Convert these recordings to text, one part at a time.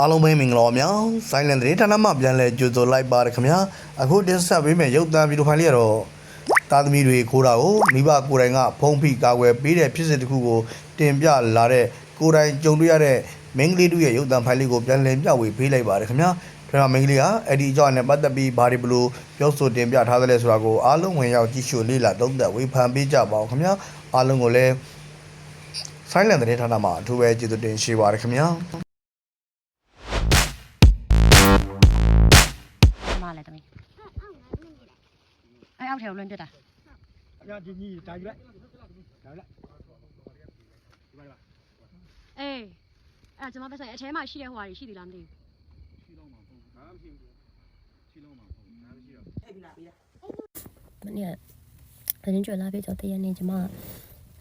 အားလုံးပဲမင်္ဂလာပါဗျာ Silent သတင်းဌာနမှပြန်လည်ကြိုဆိုလိုက်ပါရခင်ဗျာအခုတင်ဆက်ပေးမယ့်ရုပ်သံဗီဒီယိုဖိုင်လေးကတော့သားသမီးတွေခိုးတာကိုမိဘကိုယ်တိုင်ကဖုံးဖိကာကွယ်ပေးတဲ့ဖြစ်စဉ်တစ်ခုကိုတင်ပြလာတဲ့ကိုယ်တိုင်ကြုံတွေ့ရတဲ့မင်းကလေးတို့ရဲ့ရုပ်သံဖိုင်လေးကိုပြန်လည်မျှဝေပေးလိုက်ပါရခင်ဗျာဒါတော့မင်းကလေးကအဲ့ဒီအကြောင်းနဲ့ပတ်သက်ပြီးဘာတွေဘလို့ပြောဆိုတင်ပြထားသလဲဆိုတာကိုအားလုံးဝင်ရောက်ကြည့်ရှုလေ့လာသုံးသပ်ဝေဖန်ပေးကြပါဦးခင်ဗျာအားလုံးကိုလည်း Silent သတင်းဌာနမှာအထူးပဲကျေးဇူးတင်ရှိပါရခင်ဗျာ လဲတမီးအဲအောက်ထဲကိုလွှင့်ပြစ်တာ။ညာဒီညီတာယူလိုက်။တာယူလိုက်အေးအဲကျွန်မပတ်ဆိုင်အထဲမှာရှိတဲ့ဟိုဟာတွေရှိသေးလားမသိဘူးမနေ့ကတင်းကျွယ်လာပြီးတော့တရနေ့ကျမ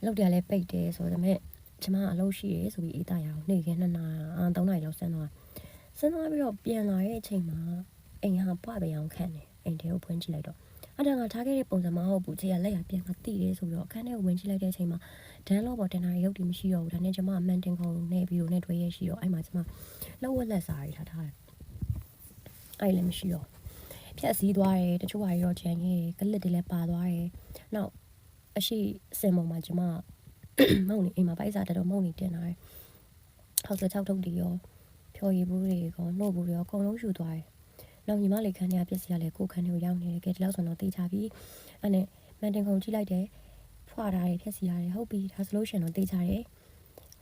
လောက်တယ်လည်းပိတ်တယ်ဆိုတော့ဒါပေမဲ့ကျမအလုပ်ရှိရဆိုပြီးအေးတရအောင်နေ့ကနှစ်နာအာ3နာရီလောက်ဆင်းသွားဆင်းသွားပြီးတော့ပြန်လာတဲ့အချိန်မှာ အိမ်ဟာပွားပြန်အောင်ခန့်တယ်အိမ်ထဲကိုဖွင့်ကြည့်လိုက်တော့အဲ့ဒါငါထားခဲ့တဲ့ပုံစံမဟုတ်ဘူးခြေကလက်ရပြန်ကတိတယ်ဆိုပြီးတော့အခန်းထဲကိုဝင်ကြည့်လိုက်တဲ့အချိန်မှာဒန်းလောပေါ်တင်တာရုပ်တည်မရှိတော့ဘူးဒါနဲ့ကျမအမှန်တင်ခုံနဲ့ပြီးတော့နဲ့တွဲရရှိတော့အဲ့မှာကျမလောက်ဝက်လက်စာရီထားထားတယ်အဲ့လည်းမရှိတော့ဖြက်စီးသွားတယ်တချို့ဟာတွေတော့ချန်ခဲ့တယ်ကလစ်တွေလည်းပါသွားတယ်နောက်အရှိစင်ပေါ်မှာကျမမုံနေအိမ်မှာပိုက်စားတက်တော့မုံနေတင်လာတယ်ဟောက်စချောက်ထုတ်တွေရောဖြော်ရည်ဘူးတွေရောနှုတ်ဘူးတွေရောအကုန်လုံးယူသွားတယ် နောက်ညီမလေးခန်းထဲကပြက်စီကလည်းကိုယ်ခန်းထဲကိုရောက်နေတယ်ကဲဒီလောက်ဆိုတော့တေးချပြီအဲ့နဲ့မန်တင်ခုံကြည့်လိုက်တယ်ဖွာထားတယ်ဖြက်စီရတယ်ဟုတ်ပြီဒါဆိုလို့ရှရင်တော့တေးချတယ်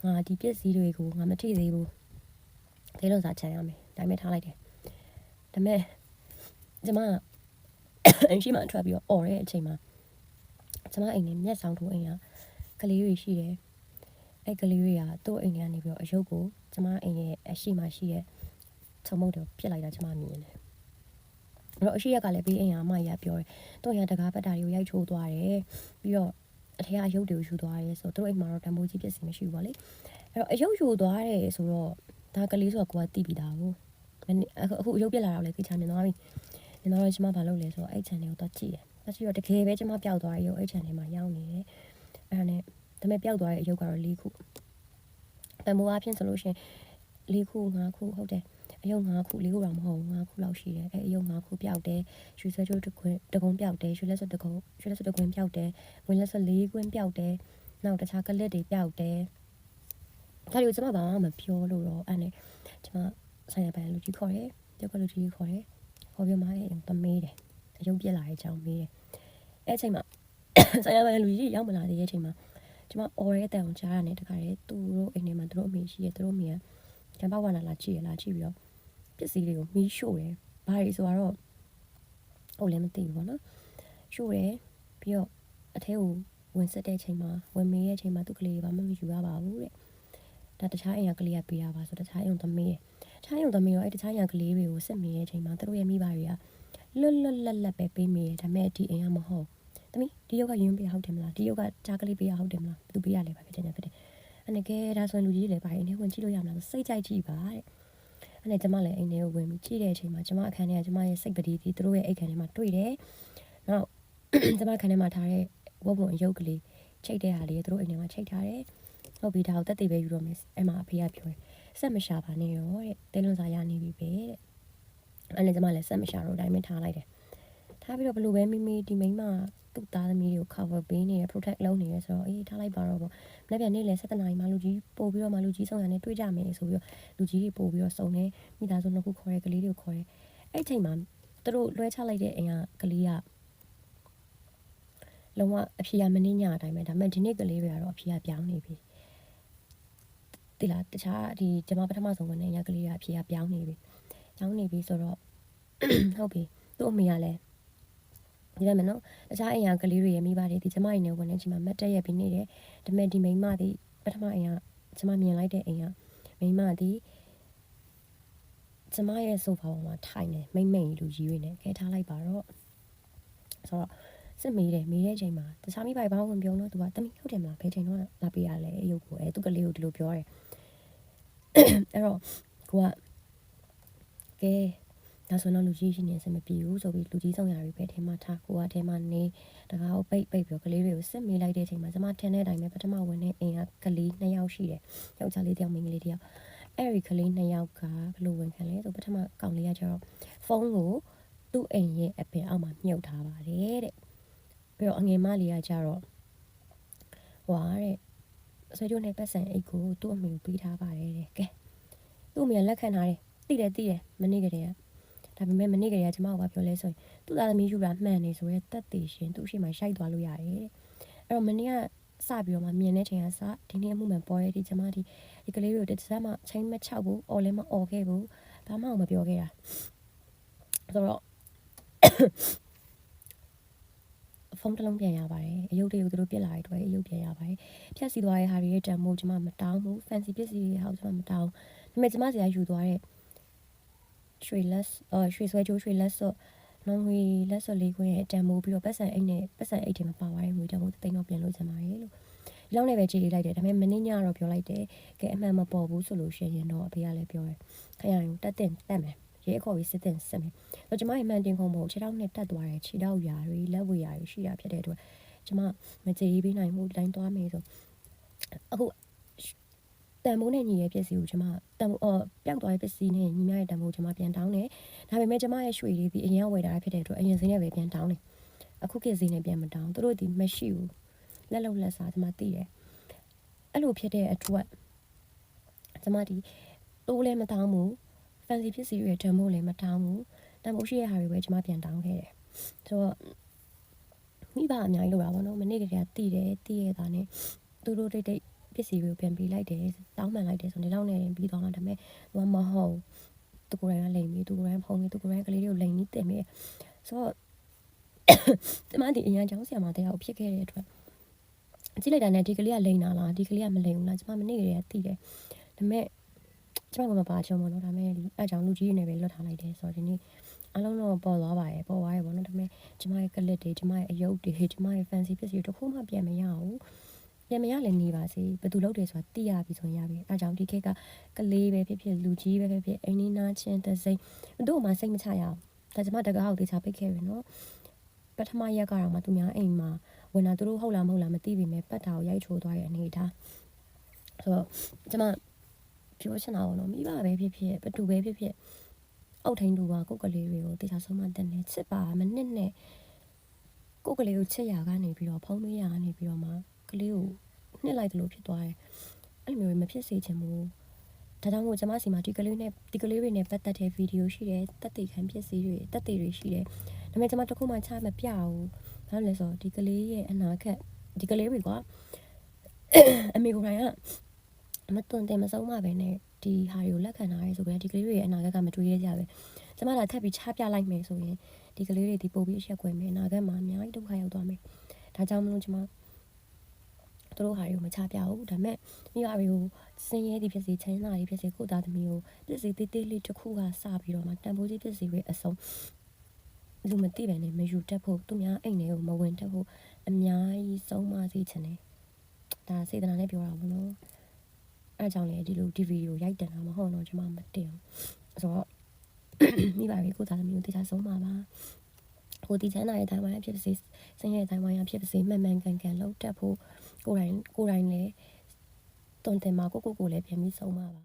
ငါဒီပြက်စီတွေကိုငါမထိသေးဘူးသေးလို့စားချန်ရမယ်ဒါပေမဲ့ထားလိုက်တယ်ဒါပေမဲ့ကျမအိမ်ရှိမှထွက်ပြီးတော့អော်တဲ့အချိန်မှာကျမအိမ်နဲ့မျက်စောင်းထိုးအိမ်ကကလေးတွေရှိတယ်အဲ့ကလေးတွေကသူ့အိမ်ထဲကနေပြီးတော့အယုတ်ကိုကျမအိမ်ရဲ့အရှိမှရှိတဲ့ချုံမုတ်တော့ပြစ်လိုက်တာကျမမြင်တယ် အဲ့တော့အရှိရက်ကလည်းပြီးအိမ်ကအမကြီးကပြောတယ်သူ့အိမ်ကတကားပတ်တာတွေကိုရိုက်ချိုးသွားတယ်ပြီးတော့အထက်ကအယုတ်တွေကိုယူသွားတယ်ဆိုတော့သူ့အိမ်မှာတော့တံမိုးကြီးပြစ်စီမရှိဘူးဗောလေအဲ့တော့အယုတ်ယူသွားတယ်ဆိုတော့ဒါကလေးဆိုတော့ကိုကတိပြီးသားကိုအခုအခုအယုတ်ပြစ်လာတော့လည်းသိချာမြင်သွားပြီ။ကျွန်တော်တို့ကျမဘာလုပ်လဲဆိုတော့အဲ့ channel ကိုတော့ကြည့်တယ်။ဆက်ပြီးတော့တကယ်ပဲကျမပျောက်သွားရုပ်အဲ့ channel မှာရောက်နေတယ်။အဲ့ဒါနဲ့ဒါပေမဲ့ပျောက်သွားတဲ့အရုပ်ကတော့၄ခု။တမိုးအဖြစ်ဆိုလို့ရှိရင်၄ခု၅ခုဟုတ်တယ်။ အယုတ်၅ခု၄ခုတော့မဟုတ်ဘူး၅ခုလောက်ရှိတယ်။အဲ့အယုတ်၅ခုပျောက်တယ်။ရွှေဆွဲချိုးတစ်ခွင်းတကုံပျောက်တယ်။ရွှေလက်စွပ်တကုံရွှေလက်စွပ်တကွင်းပျောက်တယ်။ဝင်လက်စွပ်၄ကွင်းပျောက်တယ်။နောက်တခြားကလစ်တွေပျောက်တယ်။ဒါတွေကိုကျမဘာမှမပြောလို့တော့အဲ့နဲ့ကျမဆိုင်ရပန်လူကြီးခေါ်တယ်။ပြောကလူကြီးခေါ်တယ်။ခေါ်ပြမရဲ့တမေးတယ်အယုံပြက်လာတဲ့အကြောင်းမေးတယ်အဲ့အချိန်မှာဆိုင်ရမလူကြီးရောက်မလာသေးတဲ့အချိန်မှာကျမအော်ရဲတဲ့အောင်ကြားရတယ်တခါလေသူတို့အိမ်ထဲမှာသူတို့အမေရှိတယ်သူတို့အမေကကျန်ပါဝနာလာကြည့်ရလာကြည့်ပြီးတော့ပ စ္စည်းတွေကိုမီးရှို့တယ်ဘာတွေဆိုတော့ဟုတ်လည်းမသိဘူးပေါ့နော်ရှို့တယ်ပြီးတော့အထဲကိုဝင်ဆက်တဲ့အချိန်မှာဝင်မေးတဲ့အချိန်မှာသူကလေးတွေဘာမှမယူရပါဘူးတဲ့ဒါတခြားအိမ်ကကလေးကပေးတာပါဆိုတခြားအိမ်ကသမီးတယ်တခြားရုံသမီးရောအဲ့တခြားရံကလေးတွေကိုစစ်မိရဲ့အချိန်မှာသူတို့ရဲ့မိဘတွေကလွတ်လွတ်လပ်လပ်ပဲပေးမိတယ်ဒါပေမဲ့ဒီအိမ်ကမဟုတ်သမီးဒီယောက်ကယွန်းပေးဟုတ်တယ်မလားဒီယောက်ကကြားကလေးပေးဟုတ်တယ်မလားဘယ်သူပေးရလဲပါဖြစ်တယ်ဖြစ်တယ်အဲ့နဲ့ကဲဒါဆိုရင်လူကြီးတွေလည်းပါအိမ်ထဲဝင်ကြည့်လို့ရမလားစိတ်ကြိုက်ကြည့်ပါတဲ့ အဲ့နဲ့ကျမလည်းအိမ်ထဲကိုဝင်ပြီးကြည့်တဲ့အချိန်မှာကျမအခန်းထဲကကျမရဲ့စိတ်ပတိဒီသူတို့ရဲ့အိတ်ခန်းထဲမှာတွေ့တယ်နောက်ကျမခန်းထဲမှာထားတဲ့ဝတ်ပုံအယုတ်ကလေးချိတ်တဲ့ဟာလေးသူတို့အိမ်ထဲမှာချိတ်ထားတယ်ဟုတ်ပြီဒါကိုတက်တည်ပဲယူတော့မယ်အဲ့မှာအဖေကပြောတယ်ဆက်မရှာပါနဲ့ရောတဲ့တဲလွန်စာရနေပြီပဲတဲ့အဲ့နဲ့ကျမလည်းဆက်မရှာတော့တိုင်းမထားလိုက်တယ်ထားပြီးတော့ဘလို့ပဲမိမိဒီမိန်းမ သူ့သားသမီးတွေကို cover ပေးနေရ protect လုပ်နေရဆိုတော့အေးထားလိုက်ပါတော့ပေါ့မနေ့ပြန်နေ့လဲ7နာရီမှလူကြီးပို့ပြီးတော့မှလူကြီးဆောင်ရနေတွေ့ကြမယ်ဆိုပြီးတော့လူကြီးတွေပို့ပြီးတော့စုံနေမိသားစုနှစ်ခုခေါ်ရဲကလေးတွေကိုခေါ်ရဲအဲ့ချိန်မှာသူတို့လွှဲချလိုက်တဲ့အိမ်ကကလေးကလုံးဝအဖြေရမနှင်းညအတိုင်းပဲဒါပေမဲ့ဒီနေ့ကလေးတွေကတော့အဖြေရပြောင်းနေပြီတိလားတခြားဒီကျွန်မပထမဆုံးဝင်နေရကလေးကအဖြေကပြောင်းနေပြီပြောင်းနေပြီဆိုတော့ဟုတ်ပြီသူ့အမေကလည်း ဒီလိုမျိုးနော်တခြားအိမ်ကကလေးတွေရဲ့မိဘတွေဒီကျွန်မအိမ်နဲ့ဝင်နေချိန်မှာမတ်တက်ရက်ပြီးနေတယ်ဒါပေမဲ့ဒီမိန်းမဒီပထမအိမ်ကကျွန်မမြင်လိုက်တဲ့အိမ်ကမိန်းမဒီကျွန်မရဲ့ဆိုဖာပေါ်မှာထိုင်နေမိမ့်မိန်လူကြီးတွေနဲ့ခဲထားလိုက်ပါတော့ဆိုတော့စစ်မေးတယ်မေးတဲ့အချိန်မှာတခြားမိဘဘာမှမပြောတော့သူကတမီဟုတ်တယ်မလားဘယ်ချိန်တော့လာပေးရလဲအယုတ်ကိုအဲသူကလေးကိုဒီလိုပြောတယ်အဲ့တော့ကိုကကဲ ဒါဆိုတော့လူကြီးရှိနေစမပြေဘူးဆိုပြီးလူကြီးဆောင်ရတွေပဲထဲမှာထားကိုကထဲမှာနေတကားကိုပိတ်ပိတ်ပြီးကလေးတွေကိုစစ်မေးလိုက်တဲ့အချိန်မှာကျမထင်တဲ့အတိုင်းပဲပထမဝင်တဲ့အိမ်ကကလေးနှစ်ယောက်ရှိတယ်ယောက်ျားလေးတစ်ယောက်မိန်းကလေးတစ်ယောက်အဲ့ဒီကလေးနှစ်ယောက်ကဘယ်လိုဝင်ခံလဲဆိုပထမကောင်လေးကကျတော့ဖုန်းကိုသူ့အိမ်ရဲ့အပင်အောက်မှာမြုပ်ထားပါတယ်တဲ့ပြီးတော့အငယ်မလေးကကျတော့ဟွာတဲ့ဆွေတို့နဲ့ပတ်စံအိတ်ကိုသူ့အမေကိုပေးထားပါတယ်တဲ့ကဲသူ့အမေကလက်ခံထားတယ်တိတယ်တိတယ်မနေ့ကတည်းက ဒါပေမဲ့မနေ့ကတည်းကကျမကပြောလဲဆိုရင်သူ့သားသမီးယူတာမှန်နေဆိုရဲတက်သေးရှင်သူ့ရှိမှရှိုက်သွားလို့ရတယ်တဲ့အဲ့တော့မနေ့ကစပြီးတော့မှမြင်တဲ့ချိန်ကစဒီနေ့အမှုမှန်ပေါ်ရတဲ့ကျမဒီဒီကလေးတွေကိုတစ်စက်မှချိန်မချောက်ဘူးအော်လည်းမအော်ခဲ့ဘူးဘာမှမပြောခဲ့တာဆိုတော့ဖုန်းတစ်လုံးပြန်ရပါတယ်အယုတ်တရုတ်သူတို့ပြစ်လာတဲ့အတွက်အယုတ်ပြန်ရပါတယ်ဖြတ်စီသွားတဲ့ဟာတွေရဲ့တန်မိုးကျမမတောင်းဘူး fancy ပစ္စည်းတွေဟာကျမမတောင်းဒါပေမဲ့ကျမစီကယူသွားတဲ့ ရွှေလက်အော်ရွှေဆွဲကြိုးရွှေလက်စော့လုံးဝီလက်စော့လေးခွင်းရဲ့တန်မိုးပြီးတော့ပတ်စံအိတ်နဲ့ပတ်စံအိတ်တွေမှာပါသွားတဲ့ငွေတန်မိုးသိန်းတော့ပြန်လို့ချင်ပါတယ်လို့ဒီလောက်နဲ့ပဲကြည့်လိုက်တယ်ဒါပေမဲ့မင်းညတော့ပြောလိုက်တယ်ကဲအမှန်မပေါ်ဘူးဆိုလို့ရှိရင်တော့အဖေကလည်းပြောတယ်ခရရင်တက်တင်တက်မယ်ရဲခေါ်ပြီးစစ်တင်စစ်မယ်တော့ကျမရဲ့မှန်တင်ခုံမို့ခြေထောက်နဲ့တက်သွားတယ်ခြေထောက်ရာတွေလက်ဝေရာတွေရှိတာဖြစ်တဲ့အတွက်ကျမမကြေးပေးနိုင်ဘူးဒီတိုင်းသွားမယ်ဆိုအခု တန်မိုးနဲ့ညီရဲ့ပစ္စည်းကိုကျမတန်မိုးအော်ပျောက်သွားတဲ့ပစ္စည်းနဲ့ညီမရဲ့တန်မိုးကျမပြန်တောင်းတယ်ဒါပေမဲ့ကျမရဲ့ရွှေလေးဒီအရင်ဝယ်တာဖြစ်တဲ့အတွက်အရင်စင်းနဲ့ပဲပြန်တောင်းတယ်အခုကိစ္စနဲ့ပြန်မတောင်းသူတို့ဒီမရှိဘူးလက်လုံးလက်စားကျမသိတယ်အဲ့လိုဖြစ်တဲ့အတွက်ကျမဒီတိုးလည်းမတောင်းဘူး fancy ပစ္စည်းတွေတန်မိုးလည်းမတောင်းဘူးတန်မိုးရှိတဲ့ဟာတွေပဲကျမပြန်တောင်းခဲ့တယ်ဆိုတော့မိဘအများကြီးလိုတာပေါ့နော်မနေ့ကတည်းကတည်တယ်တည်ရတာနဲ့သူတို့တိတ်တိတ် ပစ္စည်းတွေကိုပြန်ပေးလိုက်တယ်တောင်းပန်လိုက်တယ်ဆိုတော့ဒီလောက်နဲ့ပြီးသွားတာဒါပေမဲ့သူကမဟုတ်သူကိုယ်တိုင်ကလိမ်ပြီးသူကိုယ်တိုင်ဖုံးပြီးသူကိုယ်တိုင်ကလေးတွေကိုလိမ်ပြီးတင်ပြီးဆိုတော့ကျမဒီအရင်ကြောင်းဆရာမတရားကိုဖြစ်ခဲ့တဲ့အတွက်ကြည့်လိုက်တာနဲ့ဒီကလေးကလိမ်တာလားဒီကလေးကမလိမ်ဘူးလားကျမမနေ့ကတည်းကတည်တယ်ဒါပေမဲ့ကျမကမပါချုံပေါ့နော်ဒါပေမဲ့အဲကြောင့်လူကြီးတွေနဲ့ပဲလွတ်ထားလိုက်တယ်ဆိုတော့ဒီနေ့အလုံးတော့ပေါ်သွားပါရဲ့ပေါ်သွားရဲ့ပေါ့နော်ဒါပေမဲ့ကျမရဲ့ကလစ်တွေကျမရဲ့အယုတ်တွေကျမရဲ့ fancy ပစ္စည်းတွေတစ်ခုမှပြန်မရဘူး ပြန်မရလည်းနေပါစေဘယ်သူလုပ်တယ်ဆိုတာသိရပြီဆိုရင်ရပြီအဲကြောင့်ဒီခေတ်ကကလေးပဲဖြစ်ဖြစ်လူကြီးပဲဖြစ်ဖြစ်အိမ်နီးနားချင်းတဲ့စိမ့်တို့မှစိတ်မချရအောင်ဒါကျမတကားကိုတေချာပိတ်ခဲ့ပြီနော်ပထမရက်ကတော့မှသူများအိမ်မှာဝင်လာသူတို့ဟုတ်လားမဟုတ်လားမသိပြီမဲ့ပတ်တာကိုရိုက်ချိုးသွားတဲ့အနေအထားဆိုတော့ကျမပြောချင်တာပေါ့နော်မိဘပဲဖြစ်ဖြစ်ဘသူပဲဖြစ်ဖြစ်အောက်ထိန်သူကကိုယ်ကလေးတွေကိုတေချာဆုံးမတက်နေချစ်ပါမနစ်နဲ့ကိုယ်ကလေးကိုချစ်ရကနေပြီးတော့ဖုံးမေးရကနေပြီးတော့မှ ကလေးကိုနှစ်လိုက်တယ်လို့ဖြစ်သွားတယ်အဲ့လိုမျိုးမဖြစ်စေချင်ဘူးဒါကြောင့်မို့ကျမစီမှာဒီကလေးနဲ့ဒီကလေးတွေနဲ့ပတ်သက်တဲ့ဗီဒီယိုရှိတယ်တက်တေခံပစ္စည်းတွေတက်တေတွေရှိတယ်ဒါပေမဲ့ကျမတခုမှချမပြဘူးဘာလို့လဲဆိုတော့ဒီကလေးရဲ့အနာဂတ်ဒီကလေးတွေကအမေကိုယ်တိုင်ကမတွန်တယ်မဆုံးမပဲနဲ့ဒီဟာတွေကိုလက်ခံထားရဲဆိုကြဒီကလေးတွေရဲ့အနာဂတ်ကမတွေးရကြပဲကျမလာထပ်ပြီးချပြလိုက်မယ်ဆိုရင်ဒီကလေးတွေဒီပို့ပြီးအဆက်ကွယ်မယ်အနာဂတ်မှာအများကြီးဒုက္ခရောက်သွားမယ်ဒါကြောင့်မလို့ကျမ သူတို့ဟာတွေကိုမချပြဘူးဒါပေမဲ့မိဘတွေကိုစင်ရဲဒီဖြစ်စီချမ်းသာဒီဖြစ်စီကိုသားသမီးကိုပစ္စည်းတေးသေးလေးတစ်ခုကစပြီးတော့မှတန်ဖိုးကြီးပစ္စည်းတွေအစုံလူမသိပဲနဲ့မယူတတ်ဖို့သူများအိမ်တွေကိုမဝင်တတ်ဖို့အများကြီးဆုံးမစေချင်တယ်ဒါစေတနာနဲ့ပြောတာဘောနော်အဲအကြောင်းလေဒီလိုဒီဗီဒီယိုရိုက်တင်တာမဟုတ်တော့ကျွန်မမတင်ဘူးဆိုတော့မိပါပြီကိုသားသမီးကိုတရားဆုံးပါပါဟိုဒီချမ်းသာရဲ့တိုင်းဝိုင်းဖြစ်ပါစေဆင်းရဲတိုင်းဝိုင်းဖြစ်ပါစေမှန်မှန်ကန်ကန်လောက်တက်ဖို့ ကိုယ်တိုင်ကိုယ်တိုင်လည်းတွန်တင်မှာကိုကိုကိုလည်းပြန်ပြီးဆုံးပါပါ